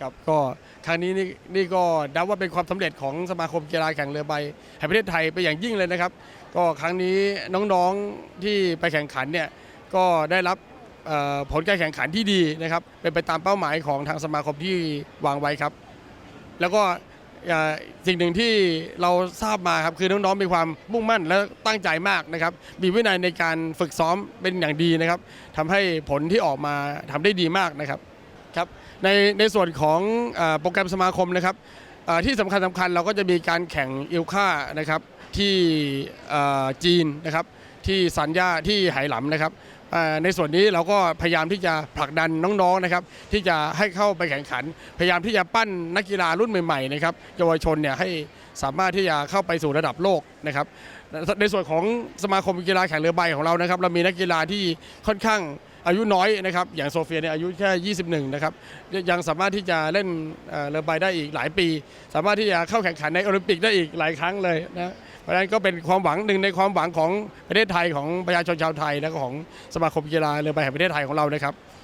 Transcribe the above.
ครับก็ครั้งนี้นี่นี่ก็นับว่าเป็นความสำเร็จของสมาคมกีฬาแข่งเรือใบแห่งประเทศไทยไปอย่างยิ่งเลยนะครับ ก็ครั้งนี้น้องๆที่ไปแข่งขันเนี่ยก็ได้รับผลการแข่งขันที่ดีนะครับ เป็นไปตามเป้าหมายของทางสมาคมที่วางไว้ครับ แล้วก็สิ่งหนึ่งที่เราทราบมาครับคือน้องๆมีความมุ่งมั่นและตั้งใจมากนะครับ มีวินัยในการฝึกซ้อมเป็นอย่างดีนะครับทำให้ผลที่ออกมาทำได้ดีมากนะครับ ครับในในส่วนของโปรแกรมสมาคมนะครับที่สำคัญสำคัญเราก็จะมีการแข่งอิลค่านะครับที่จีนนะครับที่สัญญาที่ไหหลำนะครับในส่วนนี้เราก็พยายามที่จะผลักดันน้องๆนะครับที่จะให้เข้าไปแข่งขัน พยายามที่จะปั้นนักกีฬารุ่นใหม่ๆนะครับเยาวชนเนี่ยให้สามารถที่จะเข้าไปสู่ระดับโลกนะครับในส่วนของสมาคมกีฬาแข่งเรือใบของเรานะครับเรามีนักกีฬาที่ค่อนข้าง อายุน้อยนะครับ อย่างโซเฟียเนี่ยอายุแค่ 21 นะครับ ยังสามารถที่จะเล่นเอ่อเรือใบได้อีกหลายปี สามารถที่จะเข้าแข่งขันในโอลิมปิกได้อีกหลายครั้งเลยนะเพราะฉะนั้นก็เป็นความหวังหนึ่งในความหวังของประเทศไทยของประชาชนชาวไทยและก็ของสมาคมกีฬาเรือใบแห่งประเทศไทยของเรานะครับ